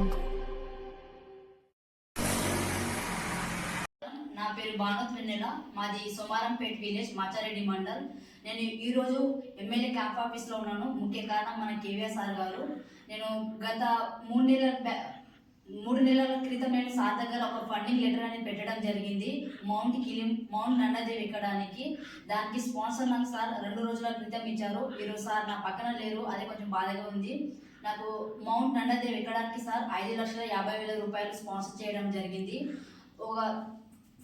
Bank. నా పేరు భానత్ వెన్నెల మాది సోమారంపేట్ విలేజ్ మాచారెడ్డి మండల్. నేను ఈరోజు ఎమ్మెల్యే క్యాంప్ ఆఫీస్లో ఉన్నాను. ముఖ్య కారణం మన కేవీఆర్ సార్ గారు. నేను గత మూడు నెలల మూడు నెలల క్రితం నేను సార్ దగ్గర ఒక ఫండింగ్ లెటర్ అనేది పెట్టడం జరిగింది. మౌంట్ కిలిం మౌంట్ నండదేవి ఎక్కడానికి. దానికి స్పాన్సర్ నాకు సార్ రెండు రోజుల క్రితం ఇచ్చారు. ఈరోజు సార్ నా పక్కన లేరు. అదే కొంచెం బాధగా ఉంది. నాకు మౌంట్ నండదేవి ఎక్కడానికి సార్ ఐదు లక్షల యాభై వేల రూపాయలు స్పాన్సర్ చేయడం జరిగింది. ఒక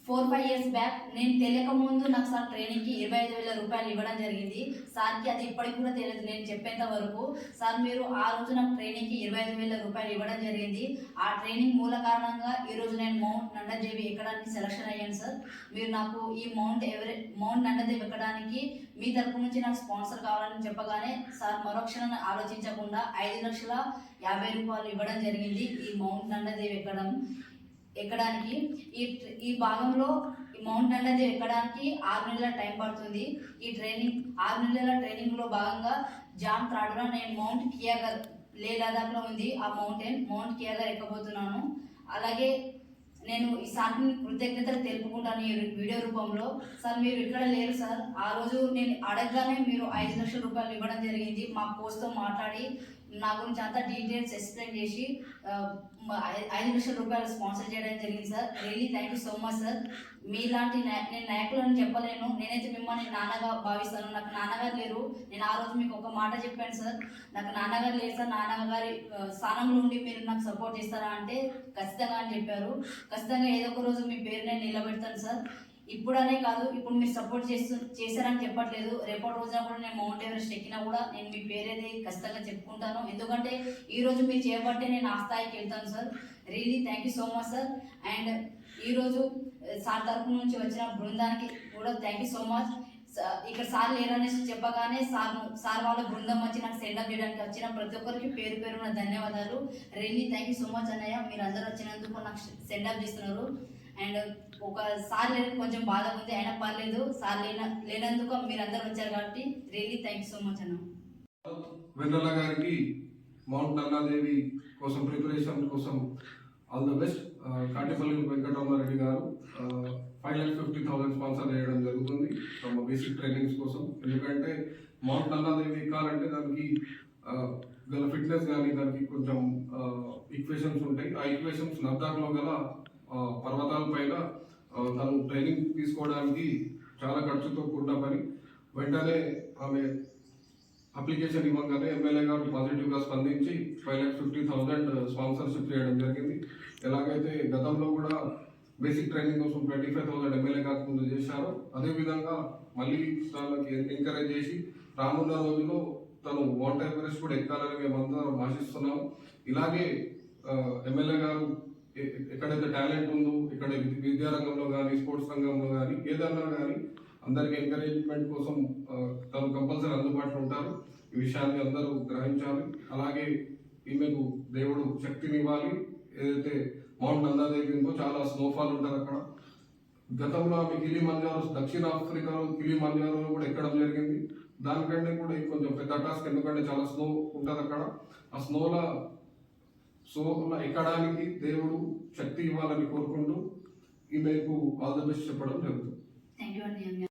ఫోర్ ఫైవ్ ఇయర్స్ బ్యాక్ నేను తెలియక ముందు నాకు సార్ ట్రైనింగ్కి ఇరవై ఐదు వేల రూపాయలు ఇవ్వడం జరిగింది. సార్కి అది ఇప్పటికి కూడా తెలియదు. నేను చెప్పేంత వరకు సార్ మీరు ఆ రోజు నాకు ట్రైనింగ్కి ఇరవై ఐదు వేల రూపాయలు ఇవ్వడం జరిగింది. ఆ ట్రైనింగ్ మూల కారణంగా ఈ రోజు నేను మౌంట్ నండదేవి ఎక్కడానికి సెలక్షన్ అయ్యాను సార్. మీరు నాకు ఈ మౌంట్ ఎవరే మౌంట్ నండదేవి ఎక్కడానికి మీ తరపు నుంచి నాకు స్పాన్సర్ కావాలని చెప్పగానే సార్ మరోక్షణం ఆలోచించకుండా ఐదు లక్షల యాభై రూపాయలు ఇవ్వడం జరిగింది ఈ మౌంట్ నండదేవి ఎక్కడం. ఎక్కడానికి? ఈ ఈ భాగంలో ఈ మౌంట్ అనేది ఎక్కడానికి ఆరు నెలల టైం పడుతుంది. ఈ ట్రైనింగ్ ఆరు నెలల ట్రైనింగ్లో భాగంగా జామ్ త్రాడున నేను మౌంట్ కియాగర్ లే లదాఖ్లో ఉంది. ఆ మౌంటైన్ మౌంట్ కియాగర్ ఎక్కబోతున్నాను. అలాగే నేను ఈ సార్ని కృతజ్ఞతలు తెలుపుకుంటాను ఈ వీడియో రూపంలో. సార్ మీరు ఇక్కడ లేరు సార్? ఆ రోజు నేను అడగగానే మీరు ఐదు లక్షల రూపాయలు ఇవ్వడం జరిగింది. మా కోచ్తో మాట్లాడి నా గురించి అంతా డీటెయిల్స్ ఎక్స్ప్లెయిన్ చేసి ఐదు లక్షల రూపాయలు స్పాన్సర్ చేయడం జరిగింది sir. Really thank you so much sir. మీలాంటి నేను నాయకులను చెప్పలేను. నేనైతే మిమ్మల్ని నాన్నగా భావిస్తాను. నాకు నాన్నగారు లేరు. నేను ఆ రోజు మీకు ఒక మాట చెప్పాను సార్. నాకు నాన్నగారు లేరు సార్. నాన్నగారి స్థానంలో ఉండి మీరు నాకు సపోర్ట్ చేస్తారా అంటే ఖచ్చితంగా అని చెప్పారు. ఖచ్చితంగా ఏదో ఒక రోజు మీ పేరు నేను నిలబెడతాను సార్. ఇప్పుడనే కాదు ఇప్పుడు మీరు సపోర్ట్ చేస్తూ చేశారని చెప్పట్లేదు. రేపటి రోజున కూడా నేను మౌంట్ ఎవరెస్ట్ ఎక్కినా కూడా నేను మీ పేరేది ఖచ్చితంగా చెప్పుకుంటాను. ఎందుకంటే ఈ రోజు మీరు చేయబట్టే నేను ఆ స్థాయికి వెళ్తాను sir really thank you so much sir and ఈరోజు సార్ తరపు నుంచి వచ్చిన బృందానికి కూడా థ్యాంక్ యూ సో మచ్ ఇక్కడ సార్ లేరనేసి చెప్పగానే సార్ సార్ వాళ్ళ బృందం వచ్చి నాకు సెండప్ చేయడానికి వచ్చిన ప్రతి ఒక్కరికి పేరు పేరున ధన్యవాదాలు. Really thank you so much అన్నయ్య. మీరు అందరూ వచ్చినందుకు నాకు సెండప్ చేస్తున్నారు. అండ్ ఒక సార్ లేని కొంచెం బాధ ఉంది. అయినా పర్లేదు సార్ లేన లేనందుకు మీరు అందరూ వచ్చారు కాబట్టి రియల్లీ థ్యాంక్ సో మచ్ అన్న. వెన్నెల గారికి మౌంట్ నల్లాదేవి కోసం ప్రిపరేషన్ కోసం all the best Katipalli Venkatarama Reddy గారు five lakh fifty thousand sponsor చేయడం జరుగుతుంది తమ బేసిక్ ట్రైనింగ్స్ కోసం. ఎందుకంటే మౌంట్ నల్లాదేవి ఎక్కాలంటే దానికి గల ఫిట్నెస్ కానీ దానికి కొంచెం ఈక్వేషన్స్ ఉంటాయి. ఆ ఈక్వేషన్స్ లద్దాఖ్లో గల పర్వతాలపైన పర్వతాల పైన తను ట్రైనింగ్ తీసుకోవడానికి చాలా ఖర్చుతో కూడిన పని. వెంటనే ఆమె అప్లికేషన్ ఇవ్వగానే ఎమ్మెల్యే గారు పాజిటివ్గా స్పందించి five lakh fifty thousand sponsorship చేయడం జరిగింది. ఎలాగైతే గతంలో కూడా బేసిక్ ట్రైనింగ్ కోసం ట్వంటీ ఫైవ్ థౌసండ్ ఎమ్మెల్యే కాకముందు చేశారో అదేవిధంగా మళ్ళీ తనకి ఎంకరేజ్ చేసి రానున్న రోజుల్లో తను మౌంట్ ఎవరెస్ట్ కూడా ఎక్కాలని మేమందరం ఆశిస్తున్నాము. ఇలాగే ఎమ్మెల్యే గారు ఎక్కడైతే టాలెంట్ ఉందో ఇక్కడ విద్యారంగంలో కానీ స్పోర్ట్స్ రంగంలో కానీ ఏదన్నా కానీ అందరికి ఎంకరేజ్మెంట్ కోసం ఆ, తను కంపల్సరీ అందుబాటులో ఉంటారు. ఈ విషయాన్ని అందరూ గ్రహించాలి. అలాగే ఈమెకు దేవుడు శక్తినివ్వాలి. ఏదైతే మౌంట్ నందాదేవి ఉందో చాలా స్నోఫాల్ ఉంటారు అక్కడ. గతంలో ఆమె కిలి మంజారు దక్షిణ ఆఫ్రికాలో కిలి మంజారులో కూడా ఎక్కడం జరిగింది. దానికంటే కూడా కొంచెం పెద్ద టాస్క్ ఎందుకంటే చాలా స్నో ఉంటుంది అక్కడ. ఆ స్నోలో స్నోలో ఎక్కడానికి దేవుడు శక్తి ఇవ్వాలని కోరుకుంటూ ఈమెకు ఆల్ ద బెస్ట్ చెప్పడం జరుగుతుంది.